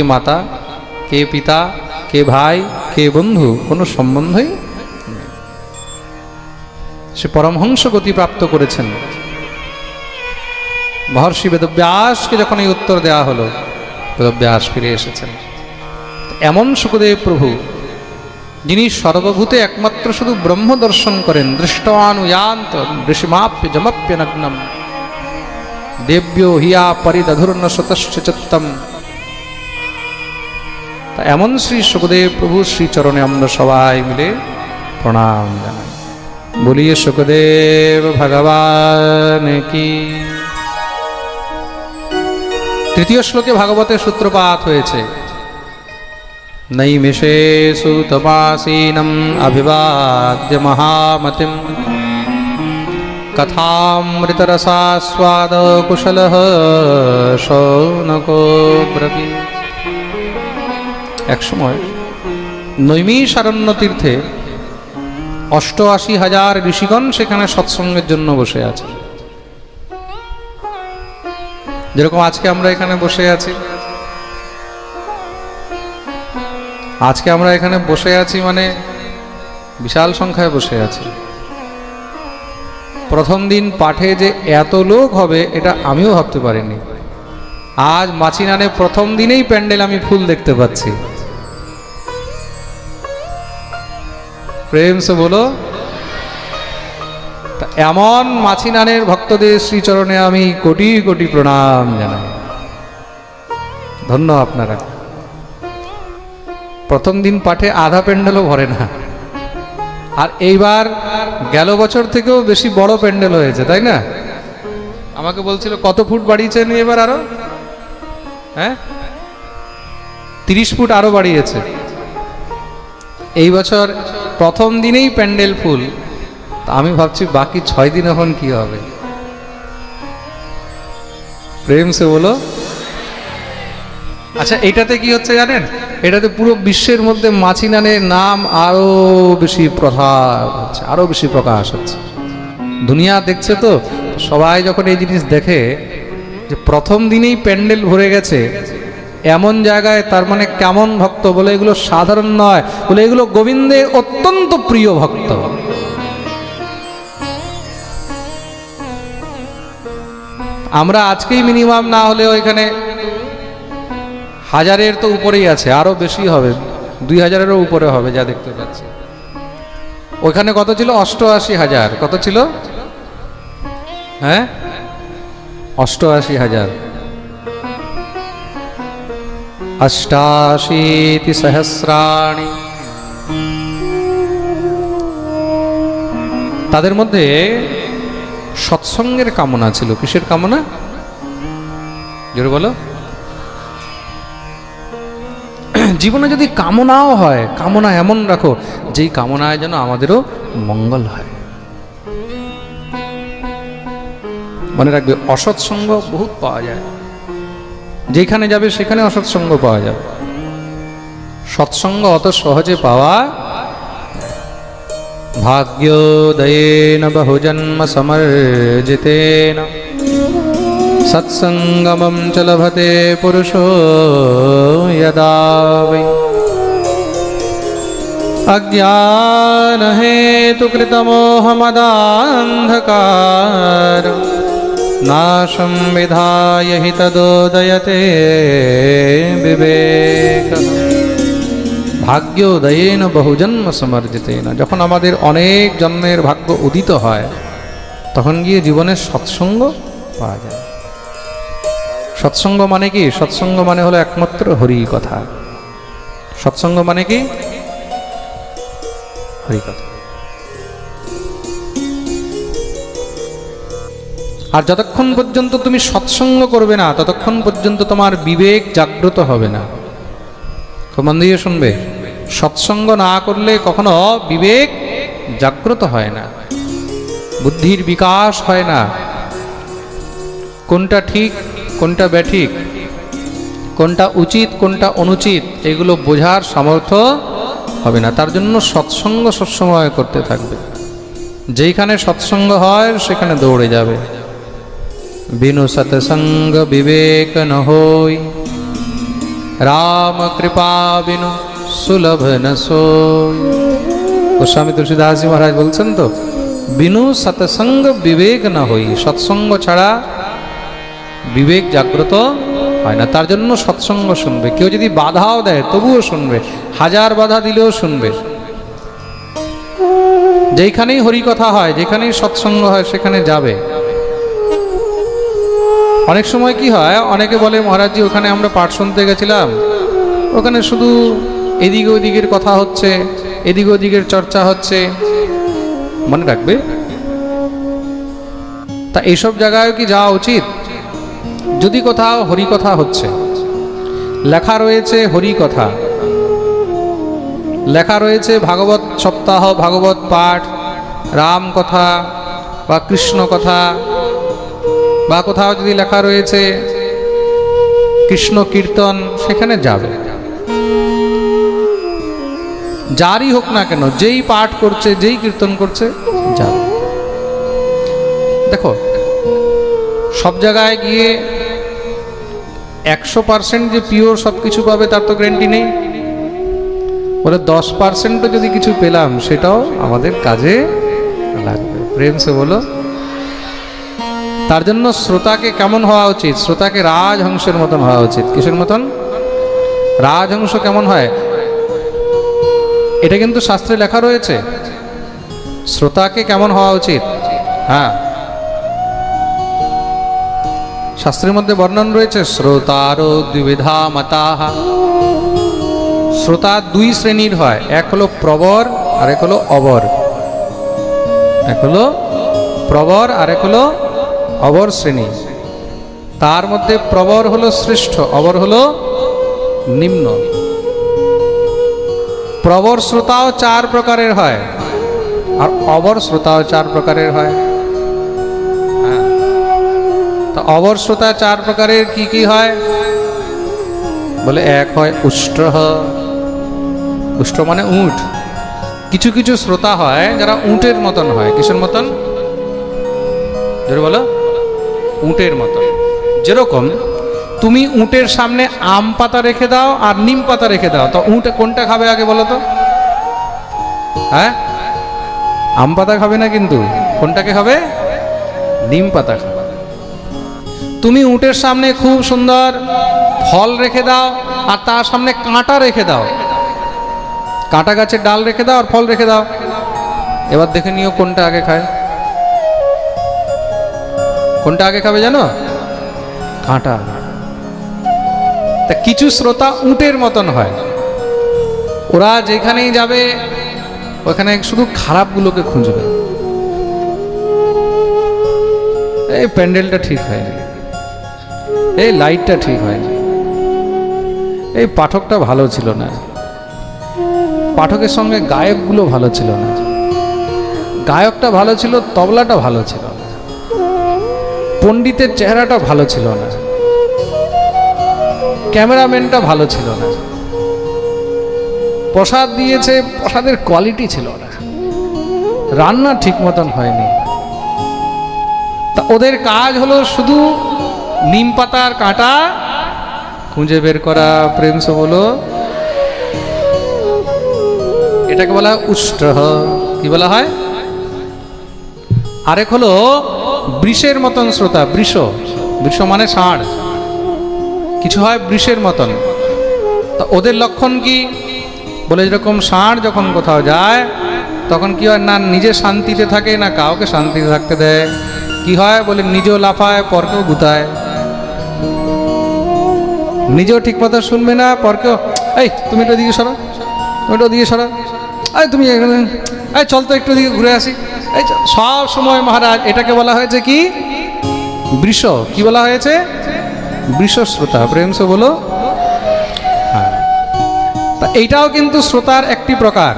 কে মাতা, কে পিতা, কে ভাই, কে বন্ধু, কোনো সম্বন্ধই সে পরমহংস গতি প্রাপ্ত করেছেন। মহর্ষি বেদব্যাসকে যখন এই উত্তর দেওয়া হলো, বেদব্যাস ফিরে এসেছেন। এমন সুখদেব প্রভু, যিনি সর্বভূতে একমাত্র শুধু ব্রহ্ম দর্শন করেন দৃষ্টানুয়ান্ত ঋষিমাপ্য জমাপ্য নগ্নম দেব্যো হিয়া পরিদধুর্ন শতশ্চ চিত্তম তা এমন শ্রী সুখদেব প্রভু, শ্রীচরণে আমরা সবাই মিলে প্রণাম জানাই। বলিয়ে সুখদেব ভগবান কি? তৃতীয় শ্লোকে ভাগবতের সূত্রপাত হয়েছে। নৈমিষে তপাসীনম অভিবাদ্য মহামতিম। কথামৃতরসাস্বাদ কুশল শৌনকো ব্রবী একসময় নৈমিষারণ্য তীর্থে অষ্টআশি হাজার ঋষিগণ সেখানে সৎসঙ্গের জন্য বসে আছে। যেরকম আজকে আমরা এখানে বসে আছি। আজকে আমরা এখানে বসে আছি মানে বিশাল সংখ্যায় বসে আছি। প্রথম দিন পাঠে যে এত লোক হবে, এটা আমিও ভাবতে পারিনি। আজ মাছিনানে প্রথম দিনেই প্যান্ডেল আমি ফুল দেখতে পাচ্ছি। প্রেম সে বলো। এমন মাছিনানের ভক্তদের শ্রীচরণে আমি কোটি কোটি প্রণাম জানাই। ধন্য আপনারা। প্রথম দিন পাঠে আধা প্যান্ডেলও ভরে না। আর এইবার গেল বছর থেকেও বেশি বড় প্যান্ডেল হয়েছে, তাই না? আমাকে বলছিল, কত ফুট বাড়িয়েছেন এবার আরও? হ্যাঁ? তিরিশ ফুট আরও বাড়িয়েছে। এই বছর প্রথম দিনেই প্যান্ডেল ফুল। আমি ভাবছি বাকি ছয় দিন এখন কি হবে? প্রেম সে বলো। আচ্ছা এটাতে কি হচ্ছে জানেন? এটাতে পুরো বিশ্বের মধ্যে মাছিনানের নাম আরও বেশি প্রভাব হচ্ছে, আরও বেশি প্রকাশ হচ্ছে। দুনিয়া দেখছে তো, সবাই যখন এই জিনিস দেখে যে প্রথম দিনেই প্যান্ডেল ভরে গেছে এমন জায়গায় তার মানে কেমন ভক্ত বলে এগুলো সাধারণ নয়, বলে এগুলো গোবিন্দের অত্যন্ত প্রিয় ভক্ত। আমরা আজকেই মিনিমাম না হলে ওইখানে হাজারের তো উপরেই আছে, আরও বেশি হবে, দুই হাজারেরও উপরে হবে যা দেখতে পাচ্ছি। ওখানে কত ছিল? অষ্টআশি হাজার। কত ছিল? হ্যাঁ? অষ্টআশি হাজার। অষ্টাশীতি সহস্রাণি তাদের মধ্যে সৎসঙ্গের কামনা ছিল। কিসের কামনা? জোরে বলো। জীবনে যদি কামনাও হয়, কামনা এমন রাখো, যেই কামনায় যেন আমাদেরও মঙ্গল হয়। মনে রাখবে, অসৎসঙ্গ বহুত পাওয়া যায়। যেখানে যাবে সেখানে অসৎসঙ্গ পাওয়া যাবে। সৎসঙ্গ অত সহজে পাওয়া ভাগ্যোদয়েন বহুজন্ম সমর্জিতেন। সৎসঙ্গমম চ লভতে পুরুষো যদা বৈ। অজ্ঞানহেতুকৃতমোহমদান্ধকার नाशं विधाय हि तदोदयते বিবেক ভাগ্যোদয়েন বহুজন্ম সমর্জিতেন যখন আমাদের অনেক জন্মের ভাগ্য উদিত হয় তখন গিয়ে জীবনের সৎসঙ্গ পাওয়া যায় সৎসঙ্গ মানে কি সৎসঙ্গ মানে হলো একমাত্র হরি কথা সৎসঙ্গ মানে কি হরি কথা আর যতক্ষণ পর্যন্ত তুমি সৎসঙ্গ করবে না, ততক্ষণ পর্যন্ত তোমার বিবেক জাগ্রত হবে না। মন শুনবে, সৎসঙ্গ না করলে কখনো বিবেক জাগ্রত হয় না, বুদ্ধির বিকাশ হয় না। কোনটা ঠিক, কোনটা ব্যাঠিক, কোনটা উচিত, কোনটা অনুচিত, এগুলো বোঝার সামর্থ্য হবে না। তার জন্য সৎসঙ্গ সবসময় করতে থাকবে। যেইখানে সৎসঙ্গ হয়, সেখানে দৌড়ে যাবে। বিনু সৎসঙ্গ বিবেক ন হই রাম কৃপা বিনু সুলভ ন সোয় গোস্বামী তুলসীদাসজি মহারাজ বলছেন তো, বিনু সৎসঙ্গ বিবেক না হই সৎসঙ্গ ছাড়া বিবেক জাগ্রত হয় না। তার জন্য সৎসঙ্গ শুনবে। কেউ যদি বাধাও দেয়, তবুও শুনবে। হাজার বাধা দিলেও শুনবে। যেখানেই হরিকথা হয়, যেখানেই সৎসঙ্গ হয়, সেখানে যাবে। অনেক সময় কি হয়, অনেকে বলে মহারাজজি ওখানে আমরা পাঠ শুনতে গেছিলাম। ওখানে শুধু এদিক ওদিকের কথা হচ্ছে, এদিক ওদিকের চর্চা হচ্ছে। মনে রাখবে? তা এইসব জায়গায় কি যাওয়া উচিত? যদি কোথাও হরিকথা হচ্ছে। লেখা রয়েছে হরিকথা লেখা রয়েছে ভাগবত সপ্তাহ, ভাগবত পাঠ, রাম কথা বা কৃষ্ণ কথা। বা কোথাও যদি লেখা রয়েছে, কৃষ্ণ কীর্তন, সেখানে যাবে। যারই হোক না কেন, যেই পাঠ করছে, যেই কীর্তন করছে, যাবে। দেখো, সব জায়গায় গিয়ে একশো পার্সেন্ট যে পিওর সব কিছু পাবে, তার তো গ্যারেন্টি নেই। বলে দশ পার্সেন্টও যদি কিছু পেলাম, সেটাও আমাদের কাজে লাগবে। প্রেম সে বলো তার জন্য শ্রোতাকে কেমন হওয়া উচিত? শ্রোতাকে রাজহংসের মতন হওয়া উচিত। কিসের মতন? রাজহংস কেমন হয়? এটা কিন্তু শাস্ত্রে লেখা রয়েছে। শ্রোতাকে কেমন হওয়া উচিত? হ্যাঁ। শাস্ত্রের মধ্যে বর্ণন রয়েছে, শ্রোতারো দ্বিবিধা মতাহা শ্রোতা দুই শ্রেণির হয়, এক হলো প্রবর আর এক হলো অবর। এক হলো প্রবর আর এক হলো অবর শ্রেণি। তার মধ্যে প্রবর হলো শ্রেষ্ঠ, অবর হলো নিম্ন। প্রবর শ্রোতাও চার প্রকারের হয়, আর অবর শ্রোতাও চার প্রকারের হয়। হ্যাঁ। তা অবর শ্রোতা চার প্রকারের কি কি হয়? বলে এক হয় উষ্ট্র। উষ্ট মানে উঁট। কিছু কিছু শ্রোতা হয় যারা উঁটের মতন হয়। কিসের মতন? বলো। উঁটের মতন যেরকম তুমি উঁটের সামনে আম পাতা রেখে দাও আর নিম পাতা রেখে দাও, তো উঁট কোনটা খাবে আগে বলো তো? হ্যাঁ? আম পাতা খাবে না কিন্তু? কোনটাকে খাবে? নিম পাতা খাবে। তুমি উঁটের সামনে খুব সুন্দর ফল রেখে দাও আর তার সামনে কাঁটা রেখে দাও। কাঁটা গাছের ডাল রেখে দাও আর ফল রেখে দাও। এবার দেখে নিও কোনটা আগে খায়। কোনটা আগে খাবে জানো? কাঁটা তা কিছু শ্রোতা উটের মতন হয়। ওরা যেখানেই যাবে ওখানে শুধু খারাপগুলোকে খুঁজবে। এই প্যান্ডেলটা ঠিক হয়নি। এই লাইটটা ঠিক হয়নি। এই পাঠকটা ভালো ছিল না। পাঠকের সঙ্গে গায়কগুলো ভালো ছিল না। গায়কটা ভালো ছিল তবলাটা ভালো ছিল না। পণ্ডিতের চেহারাটা ভালো ছিল না। ক্যামেরাম্যানটা ভালো ছিল না। প্রসাদ দিয়েছে, প্রসাদের কোয়ালিটি ছিল না। রান্না ঠিক মতন হয়নি। তা ওদের কাজ হলো শুধু নিম পাতার কাঁটা খুঁজে বের করা, প্রেম বলো। এটাকে বলা হয় উষ্ট্র, কি বলা হয়? আরেক হলো বৃষের মতন শ্রোতা, বৃষ। বৃষ মানে ষাঁড়। কিছু হয় বৃষের মতন। তা ওদের লক্ষণ কি? বলে যেরকম ষাঁড় যখন কোথাও যায়, তখন কি হয়? না, নিজে শান্তিতে থাকে, না কাউকে শান্তিতে থাকতে দেয়। কি হয়? বলে নিজেও লাফায়, পরকেও গুতায়। নিজেও ঠিক মতো শুনবে না, পরকেও, এই, তুমি একটু দিকে সরো, তুমি একটু দিকে সরো। এই, তুমি এই, চল তো একটু দিকে ঘুরে আসি। এই সব সময় মহারাজ, এটাকে বলা হয়েছে কি? বৃষ। কি বলা হয়েছে? বৃষ শ্রোতা প্রেম সে বলো। হ্যাঁ। এইটাও কিন্তু শ্রোতার একটি প্রকার।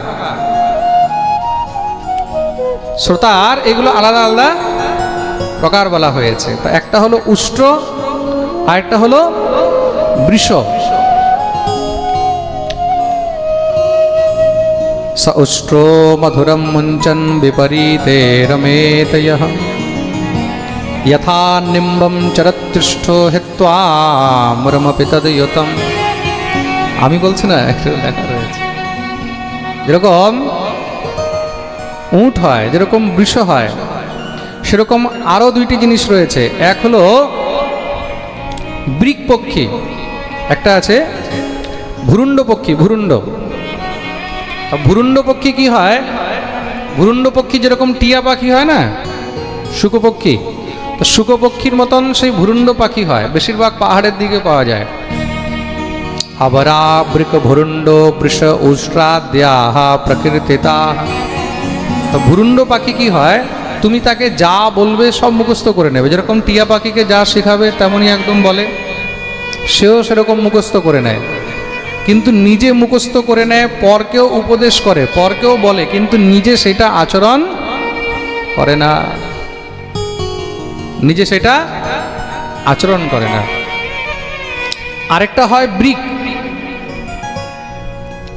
শ্রোতার এগুলো আলাদা আলাদা প্রকার বলা হয়েছে। তা একটা হলো উষ্ট্র আর একটা হলো বৃষ। स उष्ट्रो मधुरं मुञ्चन् विपरीते रमेत यः यथा निम्बं चरत्तिष्ठो हित्वा मुरमपि तद्युतं আমি বলছি না একটু লেখা রয়েছে যেরকম উট হয় যেরকম বৃষ হয় সেরকম আরো দুইটি জিনিস রয়েছে এক হলো ব্রিক পক্ষী একটা আছে ভুরুণ্ড পক্ষী ভুরুণ্ড তা ভুরুণ্ড পক্ষী কি হয়? ভুরুণ্ড পক্ষী যেরকম টিয়া পাখি হয় না? শুকপক্ষী তো শুকপক্ষীর মতন সেই ভুরুণ্ড পাখি হয়, বেশিরভাগ পাহাড়ের দিকে পাওয়া যায়। আবরা বৃক ভুরুণ্ড বৃষ উষ্ট্রাদ্যাহ প্রকৃতিতা তো ভুরুণ্ড পাখি কি হয়? তুমি তাকে যা বলবে সব মুখস্থ করে নেবে। যেরকম টিয়া পাখিকে যা শেখাবে তেমনই একদম বলে। সেও সেরকম মুখস্থ করে নেয়। কিন্তু নিজে মুখস্থ করে নেয় পরকেও উপদেশ করে পরকেও বলে, কিন্তু নিজে সেটা আচরণ করে না। নিজে সেটা আচরণ করে না। আরেকটা হয় ব্রিক।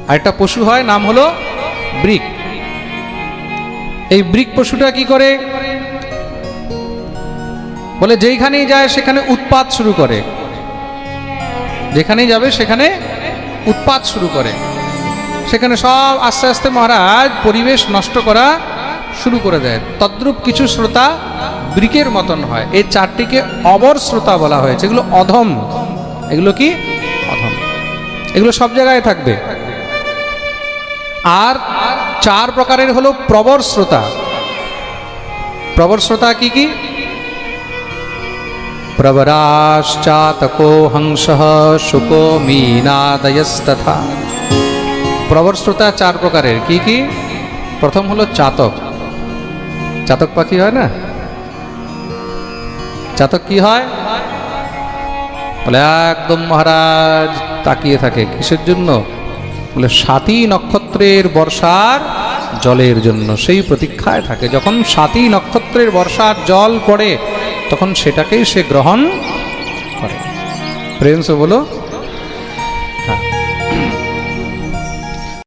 আরেকটা পশু হয়, নাম হলো ব্রিক। এই ব্রিক পশুটা কি করে? বলে, যেইখানেই যায় সেখানে উৎপাত শুরু করে। যেখানেই যাবে সেখানে উৎপাত শুরু করে। সেখানে সব আস্তে আস্তে মহারাজ পরিবেশ নষ্ট করা শুরু করে দেয়। তদ্রূপ কিছু শ্রোতা ব্রিকের মতন হয়। এই চারটিকে অবর শ্রোতা বলা হয়েছে এগুলো অধম। এগুলো কি? অধম। এগুলো সব জায়গায় থাকবে। আর চার প্রকারের হলো প্রবর শ্রোতা। প্রবর শ্রোতা কি কি? প্রবরাশ্চাতকো হংস শুকো মীনাদয়স্তথা প্রবর শ্রোতা চার প্রকারের কি কি প্রথম হলো চাতক চাতক পাখি হয় না চাতক কি হয় বলে একদম মহারাজ তাকিয়ে থাকে কিসের জন্য বলে সাতী নক্ষত্রের বর্ষার জলের জন্য সেই প্রতীক্ষায় থাকে। যখন সাতী নক্ষত্রের বর্ষার জল পড়ে তখন সেটাকেই সে গ্রহণ করে। প্রেম বলো